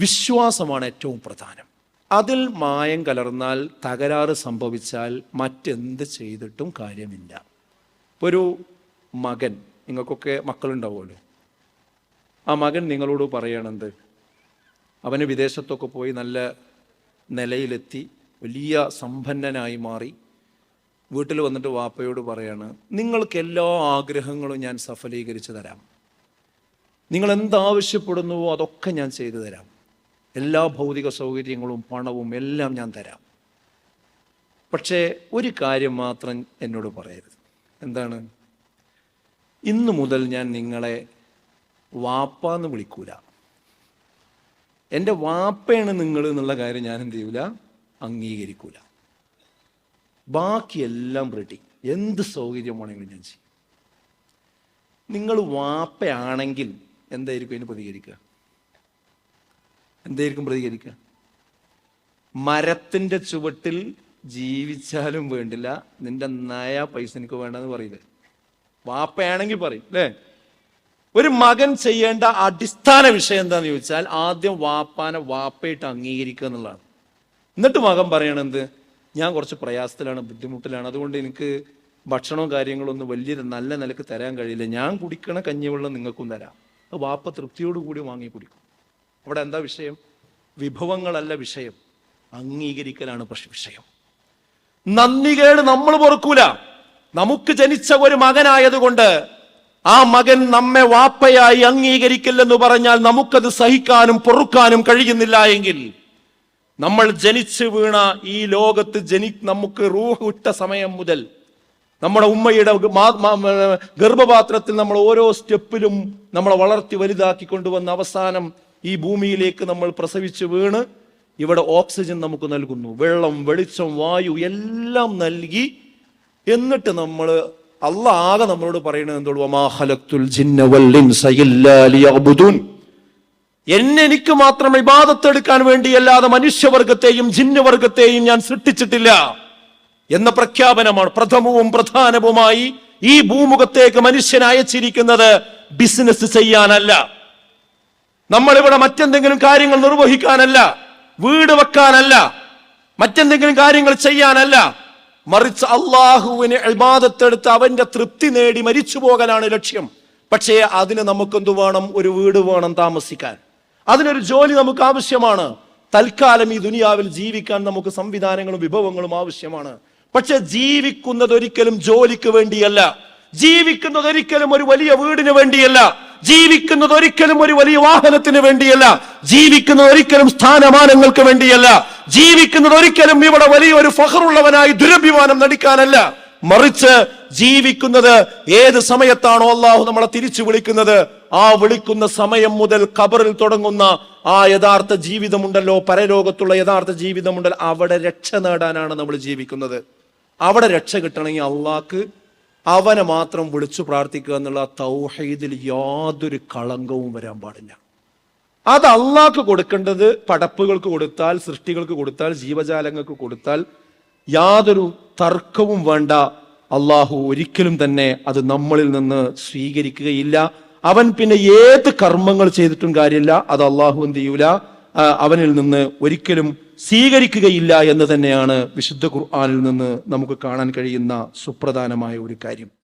വിശ്വാസമാണ് ഏറ്റവും പ്രധാനം. അതിൽ മായം കലർന്നാൽ തകരാറ് സംഭവിച്ചാൽ മറ്റെന്ത് ചെയ്തിട്ടും കാര്യമില്ല. ഒരു മകൻ നിങ്ങൾക്കൊക്കെ മക്കളുണ്ടാവുമല്ലോ. ആ മകൻ നിങ്ങളോട് പറയണത് അവന് വിദേശത്തൊക്കെ പോയി നല്ല നിലയിലെത്തി വലിയ സമ്പന്നനായി മാറി വീട്ടിൽ വന്നിട്ട് വാപ്പയോട് പറയാണ് നിങ്ങൾക്ക് എല്ലാ ആഗ്രഹങ്ങളും ഞാൻ സഫലീകരിച്ചു തരാം. നിങ്ങൾ എന്താവശ്യപ്പെടുന്നുവോ അതൊക്കെ ഞാൻ ചെയ്തു തരാം. എല്ലാ ഭൗതിക സൗകര്യങ്ങളും പണവും എല്ലാം ഞാൻ തരാം. പക്ഷേ ഒരു കാര്യം മാത്രം എന്നോട് പറയരുത്. എന്താണ്? ഇന്നു മുതൽ ഞാൻ നിങ്ങളെ വാപ്പ എന്ന് വിളിക്കൂല. എന്റെ വാപ്പയാണ് നിങ്ങൾ എന്നുള്ള കാര്യം ഞാൻ എന്ത് ചെയ്യൂല? അംഗീകരിക്കൂല. ബാക്കിയെല്ലാം റെഡി എന്ത് സൗകര്യമാണെങ്കിലും ഞാൻ ചെയ്യും. നിങ്ങൾ വാപ്പയാണെങ്കിൽ എന്തായിരിക്കും അതിന് പ്രതികരിക്കുക? എന്തായിരിക്കും പ്രതികരിക്കുക? മരത്തിന്റെ ചുവട്ടിൽ ജീവിച്ചാലും വേണ്ടില്ല. നിന്റെ നയ പൈസ എനിക്ക് വേണ്ടെന്ന് പറയില്ലേ? വാപ്പയാണെങ്കിൽ പറയും അല്ലേ ഒരു മകൻ ചെയ്യേണ്ട അടിസ്ഥാന വിഷയം എന്താന്ന് ചോദിച്ചാൽ ആദ്യം വാപ്പാനെ വാപ്പയിട്ട് അംഗീകരിക്കുക എന്നുള്ളതാണ്. എന്നിട്ട് മകൻ പറയണെന്ത് ഞാൻ കുറച്ച് പ്രയാസത്തിലാണ് ബുദ്ധിമുട്ടിലാണ്. അതുകൊണ്ട് എനിക്ക് ഭക്ഷണവും കാര്യങ്ങളും ഒന്നും വലിയ നല്ല നിലയ്ക്ക് തരാൻ കഴിയില്ല. ഞാൻ കുടിക്കണ കഞ്ഞിവെള്ളം നിങ്ങൾക്കും തരാം. വാപ്പ തൃപ്തിയോടുകൂടി വാങ്ങി കുടിക്കും. അവിടെ എന്താ വിഷയം? വിഭവങ്ങളല്ല വിഷയം. അംഗീകരിക്കലാണ് പക്ഷെ വിഷയം. നന്ദികേട് നമ്മൾ പൊറുക്കൂല. നമുക്ക് ജനിച്ച ഒരു മകനായതുകൊണ്ട് ആ മകൻ നമ്മെ വാപ്പയായി അംഗീകരിക്കില്ലെന്ന് പറഞ്ഞാൽ നമുക്കത് സഹിക്കാനും പൊറുക്കാനും കഴിയുന്നില്ല എങ്കിൽ നമ്മൾ ജനിച്ച് വീണ ഈ ലോകത്ത് ജനി നമുക്ക് റൂഹ് വിട്ട സമയം മുതൽ നമ്മുടെ ഉമ്മയുടെ ഗർഭപാത്രത്തിൽ നമ്മൾ ഓരോ സ്റ്റെപ്പിലും നമ്മളെ വളർത്തി വലുതാക്കി കൊണ്ടുവന്ന അവസാനം ഈ ഭൂമിയിലേക്ക് നമ്മൾ പ്രസവിച്ച് വീണ് ഇവിടെ ഓക്സിജൻ നമുക്ക് നൽകുന്നു. വെള്ളം വെളിച്ചം വായു എല്ലാം നൽകി എന്നിട്ട് നമ്മൾ അല്ല ആകെ നമ്മളോട് പറയുന്നത് എന്തോളൂ "വമാ ഖലഖ്തുൽ ജിന്ന വൽ ഇൻസ ഇല്ലാ ലിയഅ്ബുദൂൻ." എന്നെ എനിക്ക് മാത്രം ഇബാദത്തെടുക്കാൻ വേണ്ടിയല്ലാതെ മനുഷ്യവർഗത്തെയും ജിന്നവർഗത്തെയും ഞാൻ സൃഷ്ടിച്ചിട്ടില്ല എന്ന പ്രഖ്യാപനമാണ് പ്രഥമവും പ്രധാനവുമായി ഈ ഭൂമുഖത്തേക്ക് മനുഷ്യൻ അയച്ചിരിക്കുന്നത് ബിസിനസ് ചെയ്യാനല്ല. നമ്മളിവിടെ മറ്റെന്തെങ്കിലും കാര്യങ്ങൾ നിർവഹിക്കാനല്ല വീട് വെക്കാനല്ല മറ്റെന്തെങ്കിലും കാര്യങ്ങൾ ചെയ്യാനല്ല മറിച്ച് അള്ളാഹുവിനെ അൽബാദത്തെടുത്ത് അവന്റെ തൃപ്തി നേടി മരിച്ചു പോകാനാണ് ലക്ഷ്യം. പക്ഷേ അതിന് നമുക്കെന്തു വേണം? ഒരു വീട് വേണം താമസിക്കാൻ. അതിനൊരു ജോലി നമുക്ക് ആവശ്യമാണ്. തൽക്കാലം ഈ ദുനിയാവിൽ ജീവിക്കാൻ നമുക്ക് സംവിധാനങ്ങളും വിഭവങ്ങളും ആവശ്യമാണ്. പക്ഷെ ജീവിക്കുന്നത് ഒരിക്കലും ജോലിക്ക് വേണ്ടിയല്ല. ജീവിക്കുന്നത് ഒരിക്കലും ഒരു വലിയ വീടിന് വേണ്ടിയല്ല. ജീവിക്കുന്നത് ഒരിക്കലും ഒരു വലിയ വാഹനത്തിന് വേണ്ടിയല്ല. ജീവിക്കുന്നത് ഒരിക്കലും സ്ഥാനമാനങ്ങൾക്ക് വേണ്ടിയല്ല. ജീവിക്കുന്നത് ഒരിക്കലും ഇവിടെ വലിയൊരു ഫഹറുള്ളവനായി ദുരഭിമാനം നടിക്കാനല്ല. മറിച്ച് ജീവിക്കുന്നത് ഏത് സമയത്താണോ അള്ളാഹു നമ്മളെ തിരിച്ചു വിളിക്കുന്നത്? ആ വിളിക്കുന്ന സമയം മുതൽ ഖബറിൽ തുടങ്ങുന്ന ആ യഥാർത്ഥ ജീവിതമുണ്ടല്ലോ പരലോകത്തുള്ള യഥാർത്ഥ ജീവിതമുണ്ടല്ലോ അവിടെ രക്ഷ നേടാനാണ് നമ്മൾ ജീവിക്കുന്നത്. അവിടെ രക്ഷ കിട്ടണമെങ്കിൽ അള്ളാഹ്ക്ക് അവനെ മാത്രം വിളിച്ചു പ്രാർത്ഥിക്കുക എന്നുള്ള തൗഹീദിൽ യാതൊരു കളങ്കവും വരാൻ പാടില്ല. അത് അള്ളാഹ്ക്ക് കൊടുക്കേണ്ടത് പടപ്പുകൾക്ക് കൊടുത്താൽ സൃഷ്ടികൾക്ക് കൊടുത്താൽ ജീവജാലങ്ങൾക്ക് കൊടുത്താൽ യാതൊരു തർക്കവും വേണ്ട. അള്ളാഹു ഒരിക്കലും തന്നെ അത് നമ്മളിൽ നിന്ന് സ്വീകരിക്കുകയില്ല. അവൻ പിന്നെ ഏത് കർമ്മങ്ങൾ ചെയ്തിട്ടും കാര്യമില്ല. അത് അള്ളാഹു എന്ത് ചെയ്യൂല? അവനിൽ നിന്ന് ഒരിക്കലും സ്വീകരിക്കുകയില്ല എന്ന് തന്നെയാണ് വിശുദ്ധ ഖുർആാനിൽ നിന്ന് നമുക്ക് കാണാൻ കഴിയുന്ന സുപ്രധാനമായ ഒരു കാര്യം.